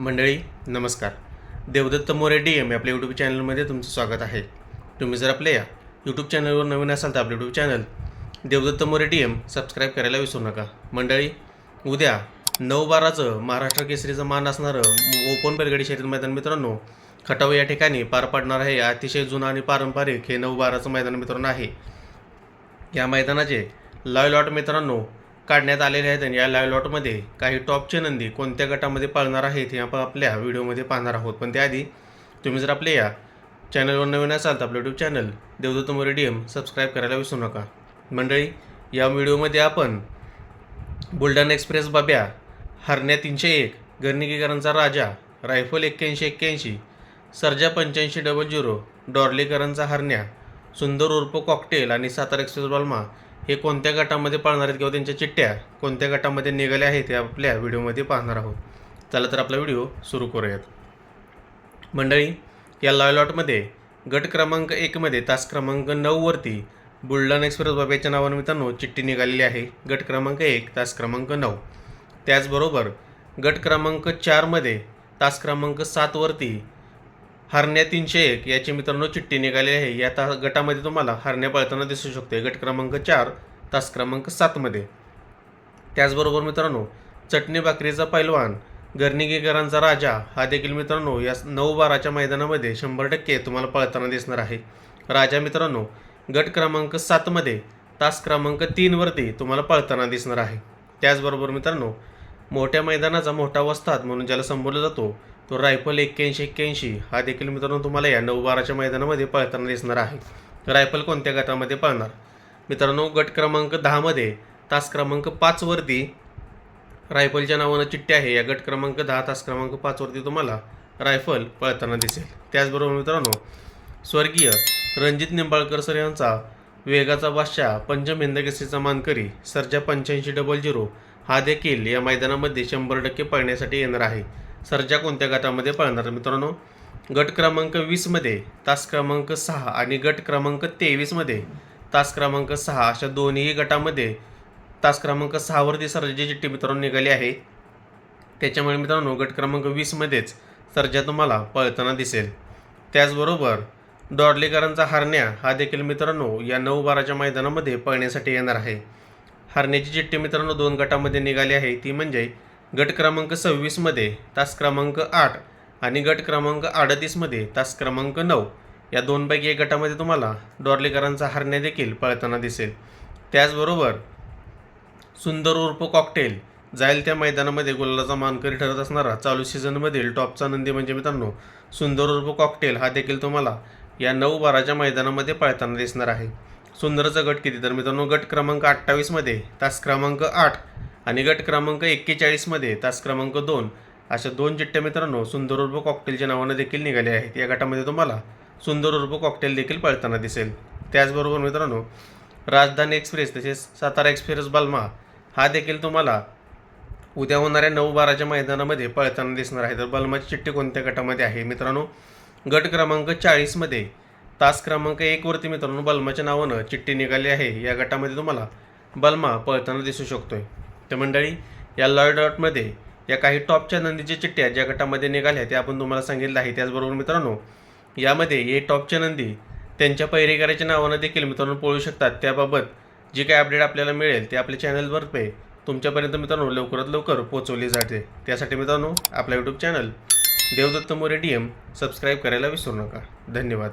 मंडळी नमस्कार. Devdatta More D M आपल्या यूट्यूब चॅनलमध्ये तुमचं स्वागत आहे. तुम्ही जर आपल्या या यूट्यूब चॅनलवर नवीन असाल तर आपलं YouTube channel Devdatta More D M subscribe करायला विसरू नका. मंडळी उद्या नऊ बाराचं महाराष्ट्र केसरीचं मान असणारं ओपन बैलगाडी शर्यत मैदान मित्रांनो खटाव या ठिकाणी पार पाडणार आहे. अतिशय जुनं आणि पारंपरिक हे नऊ बाराचं मैदान मित्रांनो आहे. या मैदानाचे लॉय लॉट मित्रांनो काढण्यात आलेले आहेत आणि या लाईव्ह लॉटमध्ये काही टॉपचे नंदी कोणत्या गटामध्ये पाळणार आहेत हे आपण आपल्या व्हिडिओमध्ये पाहणार आहोत. पण त्याआधी तुम्ही जर आपल्या या चॅनलवर नवीन असाल तर आपलं YouTube channel Devdatta More D M subscribe करायला विसरू नका. मंडळी या व्हिडिओमध्ये आपण बुलढाणा एक्सप्रेस बाब्या हरण्या तीनशे एक गर्णिकीकरणचा राजा रायफल एक्क्याऐंशी एक्क्याऐंशी सर्जा पंच्याऐंशी डबल झिरो डॉर्लीकरांचा हरण्या सुंदर उर्फ कॉकटेल आणि सातारा एक्सप्रेस बालमा हे कोणत्या गटामध्ये पाळणार आहेत किंवा त्यांच्या चिठ्ठ्या कोणत्या गटामध्ये निघाल्या आहेत हे आपल्या व्हिडिओमध्ये पाहणार आहोत. चला तर आपला व्हिडिओ सुरू करूयात. मंडळी या लॉयलॉटमध्ये लॉटमध्ये गट क्रमांक एकमध्ये तास क्रमांक नऊवरती बुलढाणा एक्सप्रेस बाब्याच्या नावानं मित्रांनो चिठ्ठी निघालेली आहे. गट क्रमांक एक तास क्रमांक नऊ. त्याचबरोबर गट क्रमांक चारमध्ये तास क्रमांक सातवरती हरण्या तीनशे एक याची मित्रांनो चिठ्ठी निघाली आहे. या ता गटामध्ये तुम्हाला हरण्या पळताना दिसू शकते. गट क्रमांक चार तास क्रमांक सातमध्ये त्याचबरोबर मित्रांनो चटणी भाकरीचा पैलवान गर्निकीकरांचा राजा हा देखील मित्रांनो या नऊ बाराच्या मैदानामध्ये शंभर टक्के तुम्हाला पळताना दिसणार आहे. राजा मित्रांनो गट क्रमांक सातमध्ये तास क्रमांक तीनवरती तुम्हाला पळताना दिसणार आहे. त्याचबरोबर मित्रांनो मोठ्या मैदानाचा मोठा वस्ताद म्हणून ज्याला संबोधला जातो तो रायफल एक्क्याऐंशी एक्क्याऐंशी हा देखील मित्रांनो तुम्हाला या नऊ बाराच्या मैदानामध्ये पळताना दिसणार आहे. रायफल कोणत्या गटामध्ये पळणार? मित्रांनो गट क्रमांक दहामध्ये तास क्रमांक पाचवरती रायफलच्या नावानं चिठ्ठी आहे. या गट क्रमांक दहा तास क्रमांक पाचवरती तुम्हाला रायफल पळताना दिसेल. त्याचबरोबर मित्रांनो स्वर्गीय रणजित निंबाळकर सर यांचा वेगाचा बादशाह पंचम हिंदकेसरीचा मानकरी सर्जा पंच्याऐंशी डबल झिरो हा देखील या मैदानामध्ये शंभर टक्के पळण्यासाठी येणार आहे. सर्जा कोणत्या गटामध्ये पळणार? मित्रांनो गट क्रमांक वीसमध्ये तास क्रमांक सहा आणि गट क्रमांक तेवीसमध्ये तास क्रमांक सहा अशा दोन्ही गटामध्ये तास क्रमांक सहावरती सर्जाची चिठ्ठी मित्रांनो निघाली आहे. त्याच्यामुळे मित्रांनो गट क्रमांक वीसमध्येच सर्जा तुम्हाला पळताना दिसेल. त्याचबरोबर डॉर्लीकरांचा हरण्या हा देखील मित्रांनो या नऊ बाराच्या मैदानामध्ये पळण्यासाठी येणार आहे. हरण्याची चिठ्ठी मित्रांनो दोन गटामध्ये निघाली आहे. ती म्हणजे गट क्रमांक सव्वीसमध्ये तास क्रमांक आठ आणि गट क्रमांक अडतीसमध्ये तास क्रमांक नऊ या दोनपैकी एक गटामध्ये तुम्हाला डॉर्लीकरांचा हरण्या देखील पळताना दिसेल. त्याचबरोबर सुंदर उर्फ कॉकटेल जाईल त्या मैदानामध्ये गोलाचा मानकरी ठरत असणारा चालू सीझनमधील टॉपचा नंदी म्हणजे मित्रांनो सुंदर उर्फ कॉकटेल हा देखील तुम्हाला या नऊ बाराच्या मैदानामध्ये पळताना दिसणार आहे. सुंदरचा गट किती? तर मित्रांनो गट क्रमांक अठ्ठावीसमध्ये तास क्रमांक आठ आणि गट क्रमांक एक्केचाळीसमध्ये तास क्रमांक दोन अशा दोन चिठ्ठ्या मित्रांनो सुंदर उर्फ कॉकटेलच्या नावानं देखील निघाले आहेत. या गटामध्ये तुम्हाला सुंदर उर्फ कॉकटेल देखील पळताना दिसेल. त्याचबरोबर मित्रांनो राजधानी एक्सप्रेस तसेच सातारा एक्सप्रेस बाल्मा हा देखील तुम्हाला उद्या होणाऱ्या नऊ बाराच्या मैदानामध्ये पळताना दिसणार आहे. तर बलमाची चिठ्ठी कोणत्या गटामध्ये आहे? मित्रांनो गट क्रमांक चाळीसमध्ये तास क्रमांक एकवरती मित्रांनो बलमाच्या नावानं चिठ्ठी निघाली आहे. या गटामध्ये तुम्हाला बलमा पळताना दिसू शकतोय. तर मंडळी या लॉय डॉटमध्ये या काही टॉपच्या नंदीच्या चिठ्ठ्या ज्या गटामध्ये निघाल्या त्या आपण तुम्हाला सांगितलं आहे. त्याचबरोबर मित्रांनो यामध्ये हे टॉपच्या नंदी त्यांच्या पैरेकराच्या नावानं देखील मित्रांनो पळू शकतात. त्याबाबत जे काही अपडेट आपल्याला मिळेल ते आपल्या चॅनलवरपे तुमच्यापर्यंत मित्रांनो लवकरात लवकर पोहोचवली जाते. त्यासाठी मित्रांनो आपला YouTube channel Devdatta More D M subscribe करायला विसरू नका. धन्यवाद.